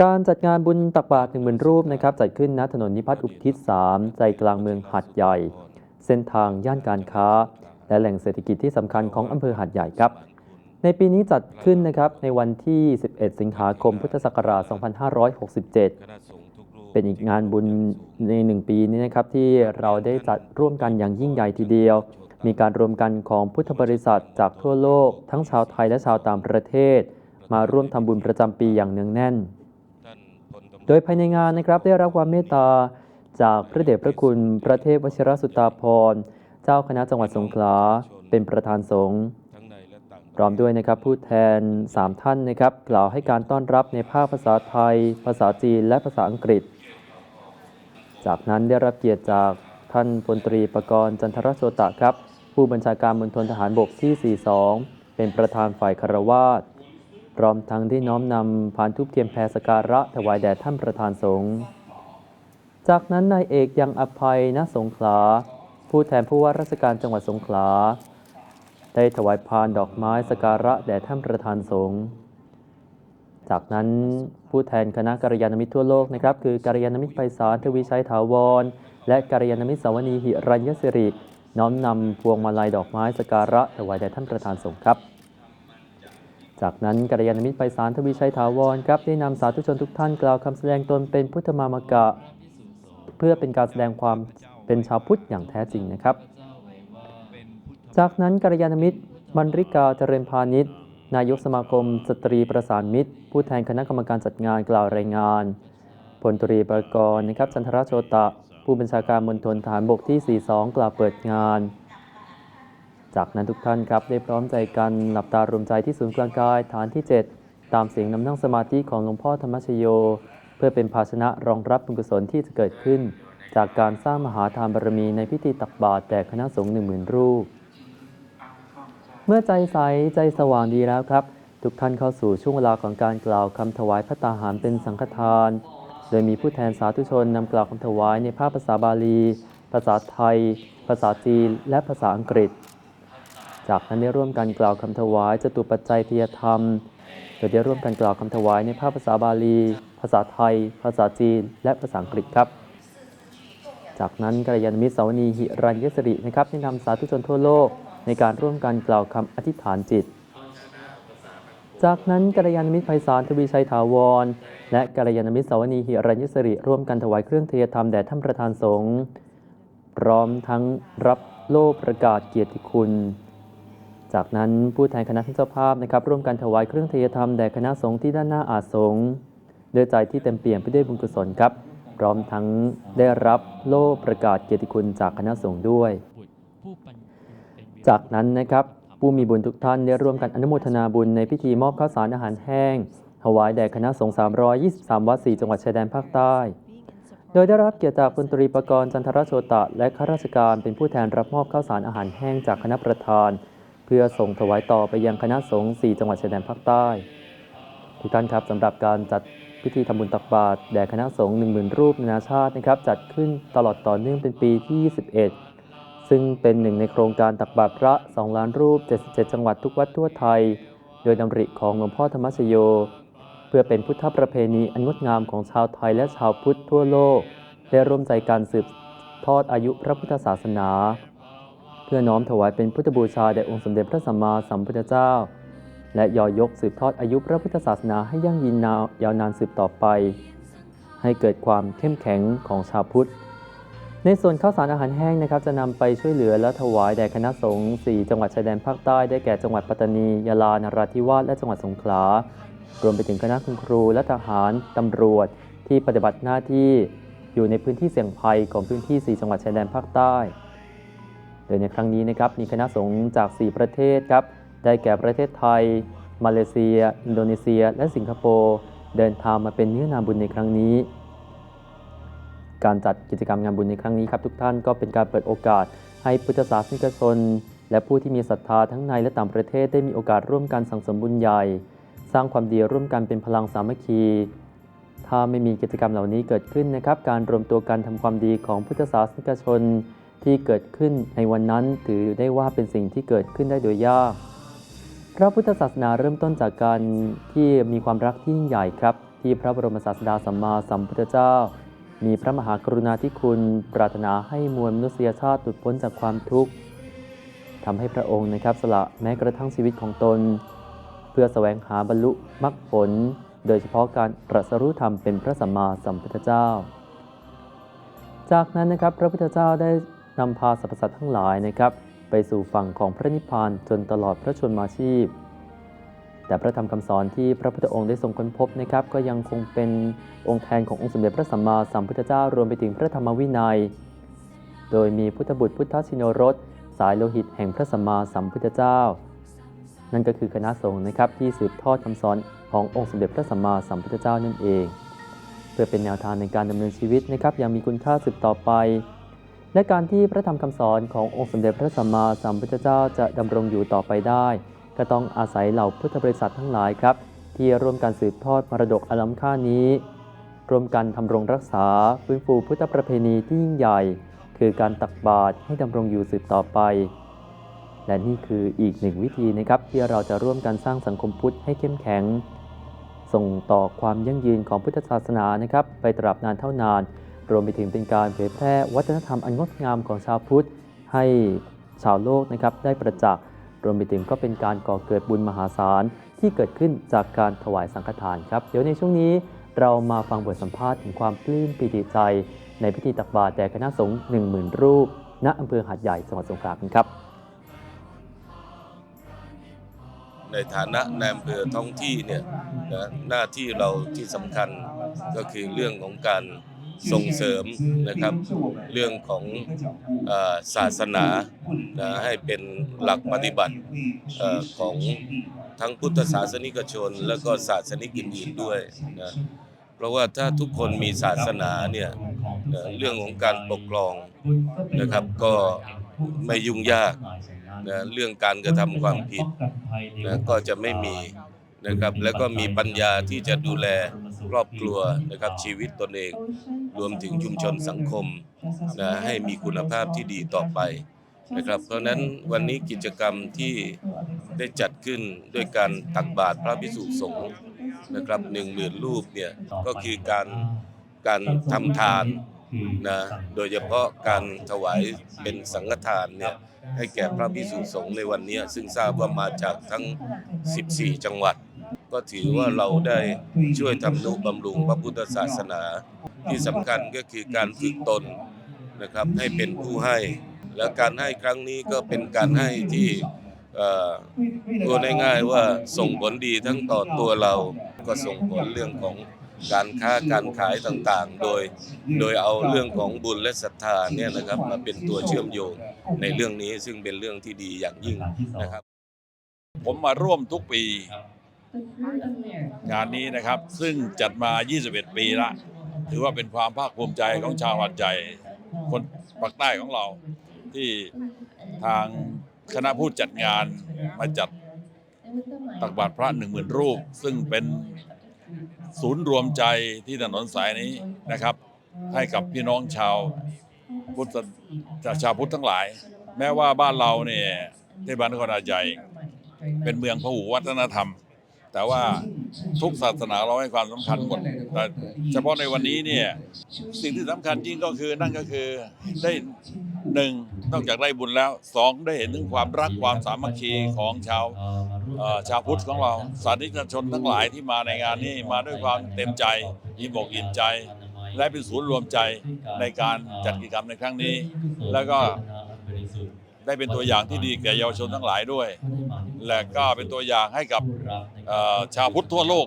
การจัดงานบุญตักบาตรหนึ่งหมื่นรูปนะครับจัดขึ้นณถนนนิพัฒน์อุทิศ 3 ใจกลางเมืองหัดใหญ่ เส้นทางย่านการค้า และแหล่งเศรษฐกิจที่สำคัญของอำเภอหัดใหญ่ครับ ในปีนี้จัดขึ้นนะครับในวันที่ 11 สิงหาคมพุทธศักราช 2567คณะสงฆ์ทุกรูปเป็นอีกงานบุญในหนึ่งปีนี้นะครับที่เราได้จัดร่วมกันอย่างยิ่งใหญ่ทีเดียว มีการรวมกันของพุทธบริษัทจากทั่วโลก ทั้งชาวไทยและชาวต่างประเทศ มาร่วมทำบุญประจำปีอย่างเนืองแน่น โดยภายในงานนะครับได้รับความเมตตา จากพระเดชพระคุณพระเทพวชิรสุตาภรเจ้าคณะจังหวัดสงขลาเป็นประธานสงฆ์พร้อมด้วยนะครับผู้แทน 3 ท่านนะครับกล่าวให้การต้อนรับในภาคภาษาไทย ภาษาจีนและภาษาอังกฤษ จากนั้นได้รับเกียรติจากท่านพลตรีประกรณ์จันทรโชตะครับ ผู้บัญชาการมณฑลทหารบกที่ 42 เป็นประธานฝ่ายคารวาส พร้อมทั้งได้น้อมนำพานทุบเทียมแพรสการะถวายแด่ท่านประธานสงฆ์จากนั้นนายเอกยังอภัยณสงขลา ผู้แทนผู้ว่าราชการจังหวัดสงขลา ได้ถวายพานดอกไม้สการะแด่ท่านประธานสงฆ์จากนั้นผู้แทนคณะกัลยาณมิตรทั่วโลกนะครับคือกัลยาณมิตรไพศาลทวีชัยถาวร และกัลยาณมิตรสาวนีหิรัญยสิริ น้อมนำพวงมาลัยดอกไม้สการะถวายแด่ท่านประธานสงฆ์ครับ จากนั้นกัลยาณมิตรไพศาลทวีชัยถาวรครับได้นำสาธุชนทุกท่านกล่าวคำแสดงตนเป็นพุทธมามกะ เพื่อเป็นการแสดงความเป็นชาวพุทธอย่างแท้จริงนะครับ จากนั้นกัลยาณมิตรบรรริกาเจริญพาณิชย์นายกสมาคม สตรีประสานมิตร ผู้แทนคณะกรรมการจัดงานกล่าวรายงานพลตรีประกรณ์นะครับจันทราโชตะ ผู้บัญชาการมณฑลฐานบกที่ 42 กล่าวเปิดงาน จากนั้นทุกท่านครับได้พร้อมใจกันหลับตารวมใจที่ศูนย์กลางกายฐานที่ 7 ตามเสียงนำนั่งสมาธิของหลวงพ่อธรรมชโย เพื่อเป็นภาชนะรองรับบุญกุศลที่จะเกิดขึ้น จากการสร้างมหาทานบารมีในพิธีตักบาตรแด่คณะสงฆ์หนึ่งหมื่นรูป เมื่อใจใสใจสว่างดีแล้วครับ ทุกท่านเข้าสู่ช่วงเวลาของการกล่าวคำถวายพระตาหารเป็นสังฆทาน โดยมีผู้แทนสาธุชนนำกล่าวคำถวายในภาคภาษาบาลี ภาษาไทย ภาษาจีน และภาษาอังกฤษ จากนั้นได้ร่วมกันกล่าวคำถวายจตุปัจจัยพยธรรม โดยได้ร่วมกันกล่าวคำถวายในภาคภาษาบาลี ภาษาไทย ภาษาจีน และภาษาอังกฤษครับ จากนั้นกัลยาณมิตรสาวนีหิรัญยสรินะครับได้นำสาธุชนทั่วโลกในการร่วมกันกล่าวคำอธิษฐานจิต จากนั้นกัลยาณมิตรไพศาลทวีชัยถาวร และกัลยาณมิตรสาวนีหิรัญยสริร่วมกันถวายเครื่องเทียธรรมแด่ท่านประธานสงฆ์ พร้อมทั้งรับโล่ประกาศเกียรติคุณ จากนั้นผู้แทนคณะท่เจ้าภาพนะครับร่วมกันถวายเครื่องเทยธรรมแด่คณะสงฆ์ที่ด้านหน้าอาสงฆ์ด้วยใจที่เต็มเปี่ยมไปด้วยบุญกุศลครับ พร้อมทั้งได้รับโล่ประกาศเกียรติคุณจากคณะสงฆ์ด้วย จากนั้นนะครับผู้มีบุญทุกท่านได้ร่วมกันอนุโมทนาบุญในพิธีมอบข้าวสารอาหารแห้งถวายแด่คณะสงฆ์323 วัด 4 จังหวัดชายแดนภาคใต้ โดยได้รับเกียรติจากพลตรีประกรณ์จันทรโชตะ และข้าราชการเป็นผู้แทนรับมอบข้าวสารอาหารแห้งจากคณะประธาน พื่อส่งถวายต่อไปยังคณะสงฆ์4จังหวัดชายแดนภาคใต้ ทุกท่านครับสำหรับการจัดพิธีทำบุญตักบาตรแด่คณะสงฆ์10,000 รูปนานาชาตินะครับจัดขึ้นตลอดต่อเนื่องเป็นปีที่ 21 ซึ่งเป็นหนึ่งในโครงการตักบาตรพระ 2 ล้านรูป 77 จังหวัดทุกวัดทั่วไทย โดยดำริของหลวงพ่อธรรมชโย เพื่อเป็นพุทธประเพณีอันงดงามของชาวไทยและชาวพุทธทั่วโลกได้ร่วมใจการสืบทอดอายุพระพุทธศาสนา พื่อน้อมถวายเป็นพุทธบูชาแด่องค์สมเด็จพระสัมมาสัมพุทธเจ้า และยอยกสืบทอดอายุพระพุทธศาสนาให้ยั่งยืนยาวนานสืบต่อไป ให้เกิดความเข้มแข็งของชาวพุทธ ในส่วนข้าวสารอาหารแห้งนะครับ จะนำไปช่วยเหลือและถวายแด่คณะสงฆ์4จังหวัดชายแดนภาคใต้ได้แก่จังหวัดปัตตานียะลานราธิวาสและจังหวัดสงขลารวมไปถึงคณะคุณครูและทหารตำรวจที่ปฏิบัติหน้าที่อยู่ในพื้นที่เสี่ยงภัยของพื้นที่ 4 จังหวัดชายแดนภาคใต้ ดยในครั้งนี้นะครับมีคณะสงฆ์จาก 4 ประเทศครับได้แก่ประเทศไทย มาเลเซีย อินโดนีเซีย และสิงคโปร์เดินทางมาเป็นเนื้อนาบุญในครั้งนี้ การจัดกิจกรรมงานบุญในครั้งนี้ครับทุกท่านก็เป็นการเปิดโอกาสให้พุทธศาสนิกชน และผู้ที่มีศรัทธาทั้งในและต่างประเทศได้มีโอกาสร่วมกันสั่งสมบุญใหญ่ สร้างความดีร่วมกันเป็นพลังสามัคคี ถ้าไม่มีกิจกรรมเหล่านี้เกิดขึ้นนะครับ การรวมตัวกันทำความดีของพุทธศาสนิกชน ที่เกิดขึ้นในวันนั้นถือได้ว่าเป็นสิ่งที่เกิดขึ้นได้โดยยาก พระพุทธศาสนาเริ่มต้นจากการที่มีความรักที่ยิ่งใหญ่ครับ ที่พระบรมศาสดาสัมมาสัมพุทธเจ้า มีพระมหากรุณาธิคุณปรารถนาให้มวลมนุษยชาติหลุดพ้นจากความทุกข์ทำให้พระองค์นะครับสละแม้กระทั่งชีวิตของตน เพื่อแสวงหาบรรลุมรรคผล โดยเฉพาะการตรัสรู้ธรรมเป็นพระสัมมาสัมพุทธเจ้า จากนั้นนะครับพระพุทธเจ้าได้ นำพาสรรพสัตว์ทั้งหลายนะครับ ไปสู่ฝั่งของพระนิพพานจนตลอดพระชนมาชีพ แต่พระธรรมคำสอนที่พระพุทธองค์ได้ทรงค้นพบนะครับ ก็ยังคงเป็นองค์แทนขององค์สมเด็จพระสัมมาสัมพุทธเจ้ารวมไปถึงพระธรรมวินัย โดยมีพุทธบุตรพุทธชินรสสายโลหิตแห่งพระสัมมาสัมพุทธเจ้า นั่นก็คือคณะสงฆ์นะครับที่สืบทอดคำสอนขององค์สมเด็จพระสัมมาสัมพุทธเจ้านั่นเอง เพื่อเป็นแนวทางในการดำเนินชีวิตนะครับยังมีคุณค่าสืบต่อไป และการที่พระธรรมคำสอนขององค์สมเด็จพระสัมมาสัมพุทธเจ้าจะดำรงอยู่ต่อไปได้ ก็ต้องอาศัยเหล่าพุทธบริษัททั้งหลายครับ ที่ร่วมกันสืบทอดมรดกอล้ำค่านี้ ร่วมกันทำรงรักษาฟื้นฟูพุทธประเพณีที่ยิ่งใหญ่ คือการตักบาตรให้ดำรงอยู่สืบต่อไป และนี่คืออีกหนึ่งวิธีนะครับที่เราจะร่วมกันสร้างสังคมพุทธให้เข้มแข็ง ส่งต่อความยั่งยืนของพุทธศาสนานะครับ ไปตราบนานเท่านาน รวมไปถึงเป็นการเผยแพร่วัฒนธรรมอันงดงามของชาวพุทธ ให้ชาวโลกนะครับได้ประจักษ์รวมไปถึงก็เป็นการก่อเกิดบุญมหาศาลที่เกิดขึ้นจากการถวายสังฆทานครับเดี๋ยวในช่วงนี้เรามาฟังบทสัมภาษณ์ถึงความปลื้มปิติใจ ในพิธีตักบาตรแด่คณะสงฆ์1 0,000 รูป ณอำเภอหาดใหญ่จังหวัดสงขลาครับ ในฐานะนายอำเภอท้องที่เนี่ยนะหน้าที่เราที่สำคัญก็คือเรื่องของการ ส่งเสริมนะครับเรื่องของศาสนาให้เป็นหลักปฏิบัติของทั้งพุทธศาสนิกชน แล้วก็ศาสนิกอื่นๆด้วยนะเพราะว่าถ้าทุกคนมีศาสนาเนี่ยเอ่อเรื่องของการปกครองนะครับก็ไม่ยุ่งยากนะเรื่องการกระทำความผิดนะก็จะไม่มีนะครับแล้วก็มีปัญญาที่จะดูแล ครอบครัวนะครับชีวิตตนเองรวมถึงชุมชนสังคมนะให้มีคุณภาพที่ดีต่อไปนะครับ เพราะฉะนั้นวันนี้กิจกรรมที่ได้จัดขึ้นด้วยการตักบาตรพระภิกษุสงฆ์นะครับหนึ่งหมื่นรูปเนี่ยก็คือการการทำทานนะโดยเฉพาะการถวายเป็นสังฆทานเนี่ยให้แก่พระภิกษุสงฆ์ในวันนี้ซึ่งทราบว่ามาจากทั้ง 14 จังหวัด ก็ถือว่าเราได้ช่วยทำนุบำรุงพระพุทธศาสนา ที่สำคัญก็คือการฝึกตนนะครับให้เป็นผู้ให้ และการให้ครั้งนี้ก็เป็นการให้ที่เอ่อพูดง่ายๆว่าส่งผลดีทั้งต่อตัวเราก็ส่งผลเรื่องของการค้าการขายต่างๆ โดย โดยเอาเรื่องของบุญและศรัทธาเนี่ยนะครับมาเป็นตัวเชื่อมโยงในเรื่องนี้ซึ่งเป็นเรื่องที่ดีอย่างยิ่งนะครับ ผมมาร่วมทุกปี งานนี้นะครับซึ่งจัดมา 21 ปีละ ถือว่าเป็นความภาคภูมิใจของชาวหัดใหญ่คนปากใต้ของเรา ที่ทางคณะผู้จัดงานมาจัดตักบาตรพระหนึ่งหมื่นรูป ซึ่งเป็นศูนย์รวมใจที่ถนนสายนี้นะครับ ให้กับพี่น้องชาวพุทธชาวพุทธทั้งหลาย แม้ว่าบ้านเราเนี่ยเทศบาลนครหาดใหญ่เป็นเมืองพหุวัฒนธรรม แต่ว่าทุกศาสนาเราให้ความสำคัญหมด แต่เฉพาะในวันนี้เนี่ยสิ่งที่สำคัญจริงก็คือนั่นก็คือได้หนึ่งนอกจากได้บุญแล้วสองได้เห็นถึงความรักความสามัคคีของชาวชาวพุทธของเราสาธุชนทั้งหลายที่มาในงานนี้มาด้วยความเต็มใจอิ่มอกอิ่มใจ และเป็นศูนย์รวมใจในการจัดกิจกรรมในครั้งนี้ แล้วก็ ได้เป็นตัวอย่างที่ดีแก่เยาวชนทั้งหลายด้วย และก็เป็นตัวอย่างให้กับเอ่อชาวพุทธทั่วโลก